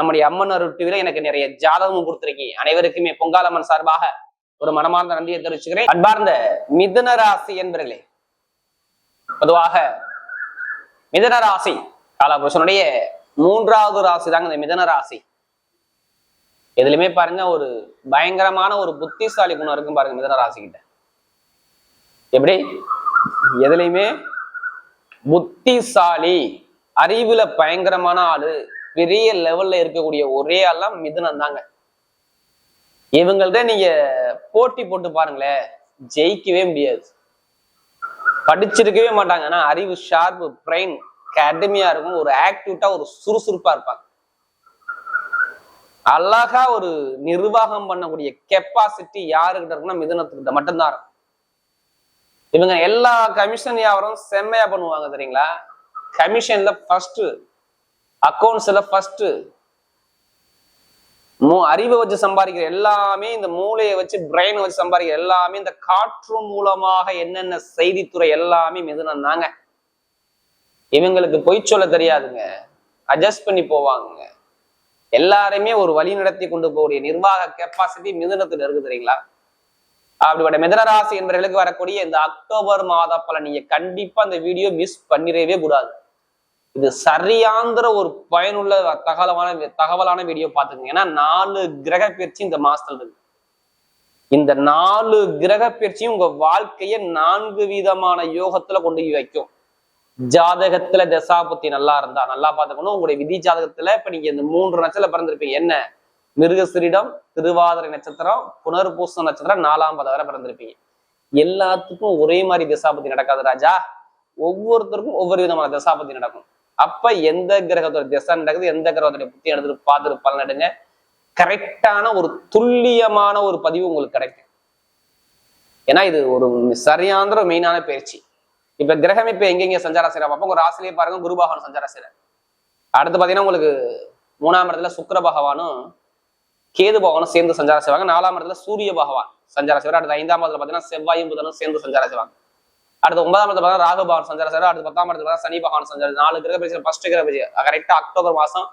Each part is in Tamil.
நம்முடைய அம்மன் அருள் டிவில எனக்கு நிறைய ஜாதகமும் கொடுத்துருக்கீங்க அனைவருக்குமே பொங்காலம்மன் சார்பாக ஒரு மனமார்ந்த நன்றியை தெரிவிச்சுக்கிறேன். அன்பார்ந்த மிதுன ராசி என்பர்களே பொதுவாக மிதன ராசி காலபுருஷனுடைய மூன்றாவது ராசி தாங்க இந்த மிதன ராசி. எதுலையுமே பாருங்க ஒரு பயங்கரமான ஒரு புத்திசாலி குணம் இருக்கும் பாருங்க மிதன ராசி கிட்ட எப்படி? எதுலையுமே புத்திசாலி அறிவுல பயங்கரமான ஆளு பெரிய லெவல்ல இருக்கக்கூடிய ஒரே ஆள்லாம் மிதுனம் தாங்க. இவங்கள்ட்ட நீங்க போட்டி போட்டு பாருங்களேன் ஜெயிக்கவே முடியாது. படிச்சிருக்கவே மாட்டாங்க. ஆனா அறிவு ஷார்ப்பு பிரெயின் கடுமையா இருக்கும். ஒரு ஆக்டிவிட்டா ஒரு சுறுசுறுப்பா இருப்பாங்க. அழகா ஒரு நிர்வாகம் பண்ணக்கூடிய கெப்பாசிட்டி யாருக்கிட்ட இருக்குன்னா மிதுனத்துக்கிட்ட மட்டும்தான் இருக்கும். இவங்க எல்லா கமிஷன் வியாபாரம் செம்மையா பண்ணுவாங்க தெரியுங்களா? கமிஷன்ல ஃபர்ஸ்ட் அக்கௌண்ட்ஸ்ல ஃபர்ஸ்ட் மூ அறிவை வச்சு சம்பாதிக்கிற எல்லாமே இந்த மூளையை வச்சு பிரெயினை வச்சு சம்பாதிக்கிற எல்லாமே இந்த காற்று மூலமாக என்னென்ன செய்தித்துறை எல்லாமே மிதுனம் தாங்க இவங்களுக்கு பொய் சொல்ல தெரியாதுங்க. அட்ஜஸ்ட் பண்ணி போவாங்க எல்லாருமே ஒரு வழி நடத்தி கொண்டு போகக்கூடிய நிர்வாக கெப்பாசிட்டி மிதுனத்துல இருக்கு தெரியுங்களா? அப்படிப்பட்ட மிதனராசி என்பவர்களுக்கு வரக்கூடிய இந்த அக்டோபர் மாத பலன். நீங்க கண்டிப்பா அந்த வீடியோ மிஸ் பண்ணிடவே கூடாது. இது சரியாந்திர ஒரு பயனுள்ள தகவலான தகவலான வீடியோ பார்த்துக்கங்க. ஏன்னா நாலு கிரக பயிற்சி இந்த மாசத்துல இருக்கு. இந்த நாலு கிரக பயிற்சியும் உங்க வாழ்க்கைய நான்கு விதமான யோகத்துல கொண்டு போய் வைக்கும். ஜாதகத்துல தசாபுத்தி நல்லா இருந்தா நல்லா பார்த்துக்கணும். உங்களுடைய விதி ஜாதகத்துல இப்ப நீங்க இந்த மூன்று நட்சத்திரம் பிறந்திருப்பீங்க. என்ன? மிருகசிரிடம் திருவாதிரை நட்சத்திரம் புனர்பூச நட்சத்திரம் நாலாம் பத வரை பிறந்திருப்பீங்க. எல்லாத்துக்கும் ஒரே மாதிரி தசாபுத்தி நடக்காது ராஜா. ஒவ்வொருத்தருக்கும் ஒவ்வொரு விதமான தசாபுத்தி நடக்கும். அப்ப எந்த கிரகத்தோட திசை நடக்குது எந்த கிரகத்தோட புத்தி எடுத்துட்டு பார்த்துட்டு பலன் எடுங்க. கரெக்டான ஒரு துல்லியமான ஒரு பதிவு உங்களுக்கு கிடைக்கும். ஏன்னா இது ஒரு சரியாந்திர மெயினான பயிற்சி. இப்ப கிரகம் இப்ப எங்கெங்க சஞ்சாரம் செய்யறோம் பார்ப்போம் ஒரு ராசிலேயே பாருங்க குருபகவான் சஞ்சாரம் செய்யற அடுத்து பாத்தீங்கன்னா உங்களுக்கு மூணாம் இடத்துல சுக்கர பகவானும் கேது பகவானும் சேர்ந்து சஞ்சாரம் செய்வாங்க. நாலாம் இடத்துல சூரிய பகவான் சஞ்சாரம் செய்வார். அடுத்து ஐந்தாம் இடத்துல பாத்தீங்கன்னா செவ்வாயும் புதனும் சேர்ந்து சஞ்சாரம் செய்வாங்க. அடுத்து ஒன்பதாம் இடத்துல பார்த்தா ராகு பகவான் சஞ்சாரம் சார் அடுத்து பத்தாம் இடத்துல பார்த்தா சனி பகவான் சஞ்சாரம். நாலு கிரக பயிற்சி ஃபர்ஸ்ட் கிரக பயிற்சி. கரெக்டா அக்டோபர் மாசம்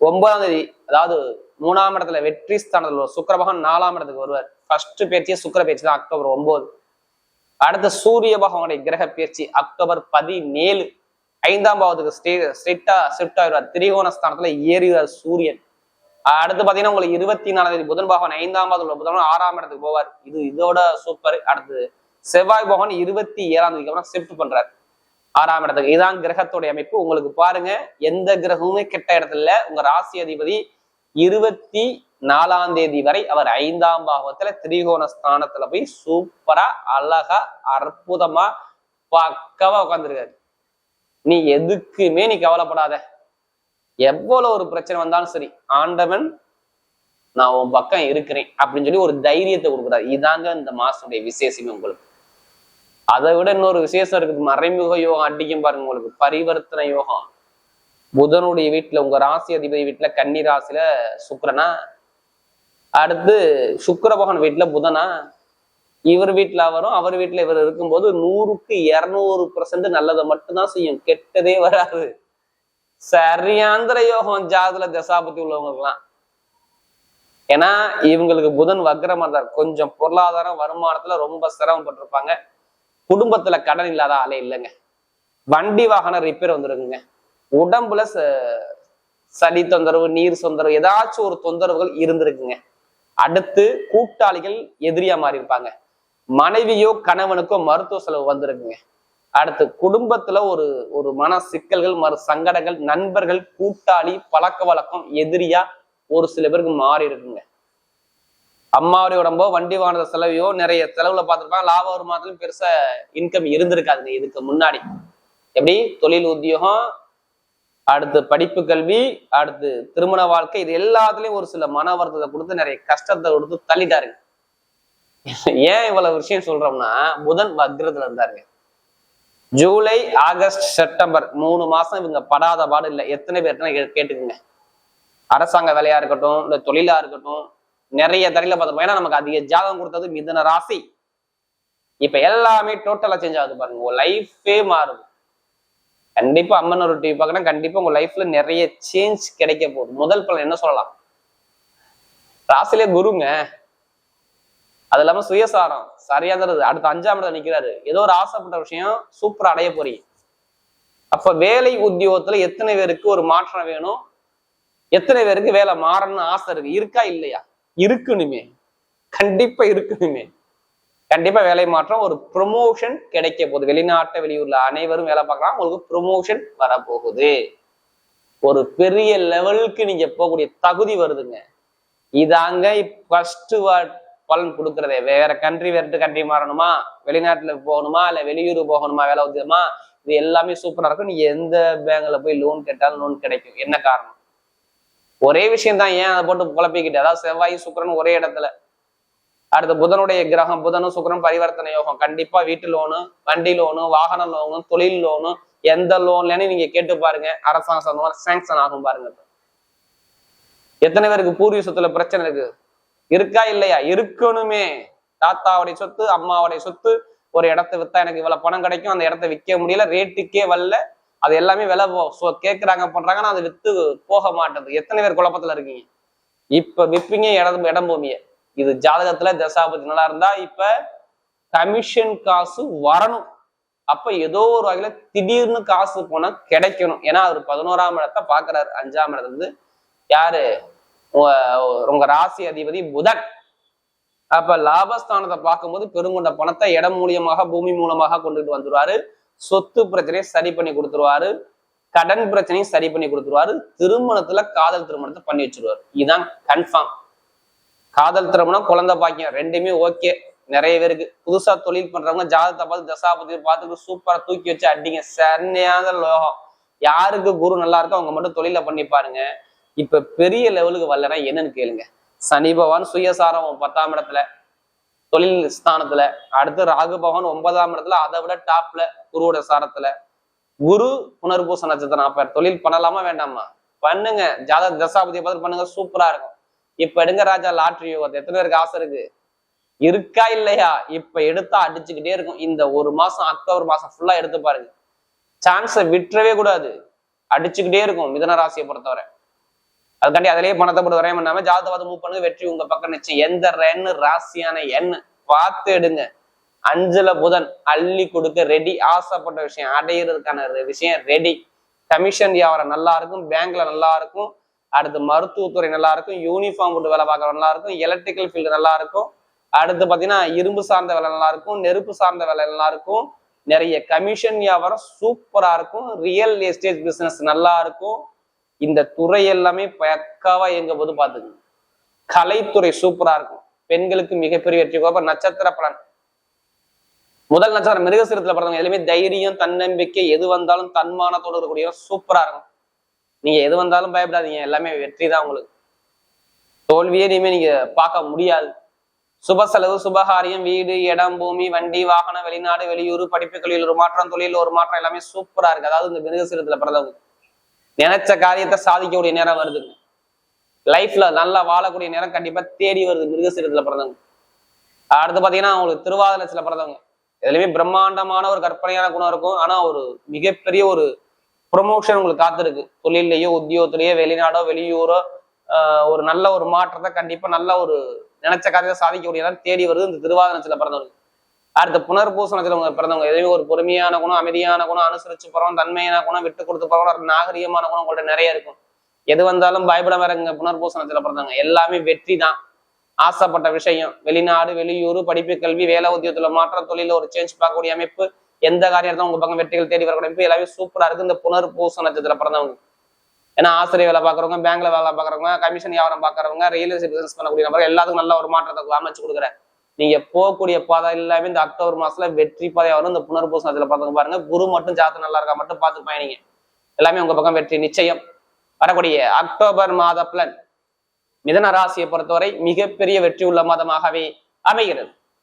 ஒன்பதாம் தேதி அதாவது மூணாம் இடத்துல வெற்றி ஸ்தானத்தில் ஒரு சுக்கிர பகவான் நாலாம் இடத்துக்கு வருவார். ஃபர்ஸ்ட் பயிற்சியே சுக்கர பயிற்சி தான் அக்டோபர் ஒன்பது. அடுத்து சூரிய பகவானுடைய கிரக பயிற்சி அக்டோபர் பதினேழு. ஐந்தாம் பாவத்துக்கு ஸ்டே ஸ்ட்ரிக்டா ஷிஃப்ட் ஆயிடுவார். திரிகோண ஸ்தானத்துல ஏறிவார் சூரியன். அடுத்து பாத்தீங்கன்னா உங்களுக்கு இருபத்தி நாலாம் தேதி புதன் பகவான் ஐந்தாம் பாவத்துல புதன் ஆறாம் இடத்துக்கு போவார். இது இதோட சூப்பர் அடுத்து செவ்வாய் பகவான் இருபத்தி ஏழாம் தேதிக்கு அப்புறம் ஷிஃப்ட் பண்றாரு. ஆறாம் இடத்துக்கு. இதான் கிரகத்துடைய அமைப்பு. உங்களுக்கு பாருங்க எந்த கிரகமுமே கெட்ட இடத்துல இல்ல. உங்க ராசி அதிபதி இருபத்தி நாலாம் தேதி வரை அவர் ஐந்தாம் பாவத்துல திரிகோண ஸ்தானத்துல போய் சூப்பரா அழகா அற்புதமா பக்கவா உட்காந்துருக்காரு நீ எதுக்குமே நீ கவலைப்படாத. எவ்வளவு ஒரு பிரச்சனை வந்தாலும் சரி ஆண்டவன் நான் உன் பக்கம் இருக்கிறேன் அப்படின்னு சொல்லி ஒரு தைரியத்தை கொடுக்குறாரு. இதாங்க இந்த மாசத்துடைய விசேஷமே உங்களுக்கு. அதை விட இன்னொரு விசேஷம் இருக்குது. மறைமுக யோகம் அடிக்கும் பாருங்க உங்களுக்கு. பரிவர்த்தனை யோகம். புதனுடைய வீட்டுல உங்க ராசி அதிபதி வீட்டுல கன்னி ராசியில சுக்கரனா? அடுத்து சுக்கர பகவான் வீட்டுல புதனா? இவர் வீட்டுல அவரும் அவர் வீட்டுல இவர் இருக்கும்போது நூறுக்கு இருநூறு பர்சன்ட் நல்லதை மட்டும்தான் செய்யும். கெட்டதே வராது. சரியாந்திர யோகம் ஜாதுல தசாபத்தி உள்ளவங்களுக்குலாம் ஏன்னா இவங்களுக்கு புதன் வக்ரமா இருந்தார். கொஞ்சம் பொருளாதாரம் வருமானத்துல ரொம்ப சிரமப்பட்டிருப்பாங்க. குடும்பத்துல கடன் இல்லாத ஆளே இல்லைங்க. வண்டி வாகனம் ரிப்பேர் வந்துருக்குங்க. உடம்புல ச- சளி தொந்தரவு நீர் தொந்தரவு ஏதாச்சும் ஒரு தொந்தரவுகள் இருந்திருக்குங்க. அடுத்து கூட்டாளிகள் எதிரியா மாறி இருப்பாங்க மனைவியோ கணவனுக்கோ மருத்துவ செலவு வந்திருக்குங்க. அடுத்து குடும்பத்துல ஒரு ஒரு மன சிக்கல்கள் மறு சங்கடங்கள் நண்பர்கள் கூட்டாளி பழக்க வழக்கம் எதிரியா ஒரு சில பேருக்கு மாறி இருக்குங்க அம்மாவுடைய உடம்போ வண்டி வாகன செலவையோ நிறைய செலவுல பார்த்துருப்பாங்க. லாப வருமானத்திலும் பெருசா இன்கம் இருந்திருக்காதுங்க இதுக்கு முன்னாடி. எப்படி? தொழில் உத்தியோகம் அடுத்து படிப்பு கல்வி அடுத்து திருமண வாழ்க்கை இது எல்லாத்துலயும் ஒரு சில மன வருத்தத்தை கொடுத்து நிறைய கஷ்டத்தை கொடுத்து தள்ளிட்டாருங்க. ஏன் இவ்வளவு விஷயம் சொல்றோம்னா புதன் வக்ரத்துல இருந்தாருங்க. ஜூலை ஆகஸ்ட் செப்டம்பர் மூணு மாசம் இவங்க படாத பாடு இல்லை. எத்தனை பேர்னா கேட்டுக்குங்க. அரசாங்க வேலையா இருக்கட்டும் இல்ல தொழிலா இருக்கட்டும் நிறைய தரையில பார்த்துருப்போம். ஏன்னா நமக்கு அதிக ஜாதகம் கொடுத்தது மிதன ராசி. இப்ப எல்லாமே டோட்டலா சேஞ்ச் ஆகுது பாருங்க. உங்க லைஃபே மாறுது. கண்டிப்பா அம்மன் ஒரு டிவி பார்க்கணும். கண்டிப்பா உங்க லைஃப்ல நிறைய சேஞ்ச் கிடைக்க போகுது. முதல் பலன் என்ன சொல்லலாம்? ராசிலே குருங்க. அது இல்லாம சுயசாரம். சரியா தருது அடுத்த அஞ்சாம் இடத்துல நிக்கிறாரு. ஏதோ ஒரு ஆசைப்பட்ட விஷயம் சூப்பரா அடைய போறீங்க. அப்ப வேலை உத்தியோகத்துல எத்தனை பேருக்கு ஒரு மாற்றம் வேணும்? எத்தனை பேருக்கு வேலை மாறணும்னு ஆசை இருக்கு? இருக்கா இல்லையா? இருக்கணுமே. கண்டிப்பா இருக்கணுமே. கண்டிப்பா வேலை மாற்றம் ஒரு ப்ரொமோஷன் கிடைக்க போகுது. வெளிநாட்டை வெளியூர்ல அனைவரும் வேலை பார்க்கலாம். உங்களுக்கு ப்ரொமோஷன் வரப்போகுது. ஒரு பெரிய லெவலுக்கு நீங்க போகக்கூடிய தகுதி வருதுங்க. இதாங்க ஃபர்ஸ்ட் பலன் கொடுக்கறதே. வேற கண்ட்ரி வேற கண்ட்ரி மாறணுமா? வெளிநாட்டுல போகணுமா? இல்ல வெளியூர் போகணுமா? வேலை உத்தியமா இது எல்லாமே சூப்பரா இருக்கும். நீங்க எந்த பேங்க்ல போய் லோன் கேட்டாலும் லோன் கிடைக்கும். என்ன காரணம்? ஒரே விஷயம் தான் ஏன் அதை போட்டு குழப்பிக்கிட்டு? அதாவது செவ்வாய் சுக்கரன் ஒரே இடத்துல. அடுத்து புதனுடைய கிரகம் புதனும் சுக்கிரன் பரிவர்த்தனை யோகம். கண்டிப்பா வீட்டு லோனு வண்டி லோனு வாகன லோனு தொழில் லோனு எந்த லோன்லன்னு நீங்க கேட்டு பாருங்க. அரசாங்க சொந்தமா சாங்ஷன் ஆகும் பாருங்க எத்தனை பேருக்கு பூர்வீக சொத்துல பிரச்சனை இருக்கு? இருக்கா இல்லையா? இருக்கணுமே. தாத்தாவுடைய சொத்து அம்மாவுடைய சொத்து ஒரு இடத்த வித்தா எனக்கு இவ்வளவு பணம் கிடைக்கும் அந்த இடத்த விற்க முடியல ரேட்டுக்கே வரல. அது எல்லாமே விலை கேட்குறாங்க கேக்குறாங்க பண்றாங்க அது வித்து போக மாட்டேது. எத்தனை பேர் குழப்பத்துல இருக்கீங்க? இப்ப விற்பீங்க இடம் இடம் பூமிய இது ஜாதகத்துல தசாபதி நல்லா இருந்தா இப்ப கமிஷன் காசு வரணும். அப்ப ஏதோ ஒரு வகையில திடீர்னு காசு போனா கிடைக்கணும். ஏன்னா அவர் பதினோராம் இடத்தை பாக்குறாரு. அஞ்சாம் இடத்துல இருந்து யாரு? உங்க ராசி அதிபதி புதன். அப்ப லாபஸ்தானத்தை பார்க்கும்போது பெருங்கொண்ட பணத்தை இடம் மூலியமாக பூமி மூலமாக கொண்டுட்டு வந்துருவாரு. சொத்து பிரச்சனையை சரி பண்ணி கொடுத்துருவாரு கடன் பிரச்சனையும் சரி பண்ணி கொடுத்துருவாரு திருமணத்துல காதல் திருமணத்தை பண்ணி வச்சிருவாரு. இதுதான் கன்ஃபார்ம் காதல் திருமணம் குழந்தை பாக்கியம் ரெண்டுமே ஓகே நிறைய பேருக்கு. புதுசா தொழில் பண்றவங்க ஜாதகத்தை பார்த்து தசாபதி பார்த்துட்டு சூப்பரா தூக்கி வச்சு அடிங்க. சென்னையான லோகம். யாருக்கு குரு நல்லா இருக்கோ அவங்க மட்டும் தொழில பண்ணி பாருங்க. இப்ப பெரிய லெவலுக்கு வரலன்னா என்னன்னு கேளுங்க. சனி பகவான் சுயசாரம் பத்தாம் இடத்துல. தொழில் ஸ்தானத்துல அடுத்து ராகு பகவான் ஒன்பதாம் இடத்துல அதை விட டாப்ல குருவோட சாரத்துல குரு புனர்பூச நட்சத்திரம். அப்ப தொழில் பண்ணலாமா வேண்டாமா? பண்ணுங்க. ஜாதக தசாபதியை பார்த்து பண்ணுங்க. சூப்பரா இருக்கும். இப்ப எடுங்க ராஜா லாட்ரி யோகத்தை. எத்தனை பேருக்கு ஆசை இருக்கு? இருக்கா இல்லையா? இப்ப எடுத்தா அடிச்சுக்கிட்டே இருக்கும். இந்த ஒரு மாசம் அக்டோபர் மாசம் ஃபுல்லா எடுத்து பாருங்க. சான்ஸை விட்டுறவே கூடாது. அடிச்சுக்கிட்டே இருக்கும் மிதன ராசியை பொறுத்தவரை. அதுக்காண்டி அதிலேயே பணத்தை போட்டு வரையம் பண்ணாம ஜாதகத்தை மூவ் பண்ணுங்க வெற்றி உங்க பக்கம் நிச்சயம். எந்த ரென்னு ராசியான எண்ணு பார்த்து எடுங்க. அஞ்சுல புதன் அள்ளி கொடுக்க ரெடி ஆசைப்பட்ட விஷயம் அடையிறதுக்கான விஷயம் ரெடி கமிஷன் வியாபாரம் நல்லா இருக்கும் பேங்க்ல நல்லா இருக்கும். அடுத்து மருத்துவத்துறை நல்லா இருக்கும் யூனிஃபார்ம் போட்டு வேலை பார்க்கற நல்லா இருக்கும் எலக்ட்ரிக்கல் ஃபீல்டு நல்லா இருக்கும். அடுத்து பார்த்தீங்கன்னா இரும்பு சார்ந்த வேலை நல்லா இருக்கும் நெருப்பு சார்ந்த வேலை நல்லா இருக்கும். நிறைய கமிஷன் வியாபாரம் சூப்பரா இருக்கும். ரியல் எஸ்டேட் பிசினஸ் நல்லா இருக்கும். இந்த துறை எல்லாமே பக்காவா இயங்க போது பாத்துக்கணும் கலைத்துறை சூப்பரா இருக்கும். பெண்களுக்கு மிகப்பெரிய வெற்றி கோப்ப நட்சத்திர பலன். முதல் நட்சத்திரம் மிருகசிரத்துல பிறந்தவங்க எல்லாமே தைரியம் தன்னம்பிக்கை எது வந்தாலும் தன்மானத்தோடு இருக்கக்கூடிய சூப்பரா இருக்கும். நீங்க எது வந்தாலும் பயப்படாதீங்க. எல்லாமே வெற்றி தான் உங்களுக்கு. தோல்வியே இனிமே நீங்க பார்க்க முடியாது. சுப செலவு சுபகாரியம் வீடு இடம் பூமி வண்டி வாகனம் வெளிநாடு வெளியூர் படிப்பு கல்வியில் ஒரு மாற்றம் தொழில் ஒரு மாற்றம் எல்லாமே சூப்பரா இருக்கு. அதாவது இந்த மிருகசிரத்துல பிறந்தவங்க நினைச்ச காரியத்தை சாதிக்கக்கூடிய நேரம் வருதுங்க லைஃப்ல நல்லா வாழக்கூடிய நேரம் கண்டிப்பா தேடி வருது மிருகசீரத்துல பிறந்தவங்க. அடுத்து பாத்தீங்கன்னா அவங்களுக்கு திருவாதிரத்துல பிறந்தவங்க. எதுலையுமே பிரம்மாண்டமான ஒரு கற்பனையான குணம் இருக்கும். ஆனா ஒரு மிகப்பெரிய ஒரு ப்ரொமோஷன் உங்களுக்கு காத்திருக்கு. தொழிலையோ உத்தியோகத்திலேயோ வெளிநாடோ வெளியூரோ ஒரு நல்ல ஒரு மாற்றத்தை கண்டிப்பா நல்ல ஒரு நினைச்ச காரியத்தை சாதிக்கக்கூடியதான் தேடி வருது. இந்த திருவாதிரத்துல பிறந்தவங்க. அடுத்த புனர்பூசணத்தில் உங்க பிறந்தவங்க எதையும் ஒரு பொறுமையான குணம் அமைதியான குணம் அனுசரிச்சு போறோம் தன்மையான குணம் விட்டு கொடுத்து போறோம் நாகரிகமான குணம் உங்கள்ட்ட நிறைய இருக்கும். எது வந்தாலும் பயப்பட வேறங்க புனர்பூசணத்துல பிறந்தவங்க. எல்லாமே வெற்றி தான். ஆசைப்பட்ட விஷயம் வெளிநாடு வெளியூர் படிப்பு கல்வி வேலை உத்தியோகத்துல மாற்றம் தொழில ஒரு சேஞ்ச் பார்க்கக்கூடிய அமைப்பு எந்த காரியத்தான் உங்க பக்கம் வெற்றிகள் தேடி வரக்கூடிய அமைப்பு எல்லாமே சூப்பரா இருக்கு. இந்த புனர்பூச நட்சத்திரத்துல பிறந்தவங்க. ஏன்னா ஆசிரியர் வேலை பாக்குறவங்க பேங்க்ல வேலை பாக்குறவங்க கமிஷன் வியாபாரம் பாக்குறவங்க ரியல் எஸ்டேட் பிசினஸ் பண்ணக்கூடிய நபர்கள் எல்லாத்துக்கும் நல்ல ஒரு மாற்றத்தை அமைச்சு கொடுக்குறேன். நீங்க போகக்கூடிய பாதை எல்லாமே இந்த அக்டோபர் மாசத்துல வெற்றி பாதையா வரும். இந்த புனர்பூச நட்சத்திரத்துல பார்த்தவங்க பாருங்க குரு மட்டும் ஜாத்து நல்லா இருக்கா மட்டும் பார்த்து பயணிங்க எல்லாமே உங்க பக்கம் வெற்றி நிச்சயம். வரக்கூடிய அக்டோபர் மாத பிளன் மிதன ராசியை பொறுத்தவரை மிகப்பெரிய வெற்றி உள்ள மாதமாகவே அமைகிறது.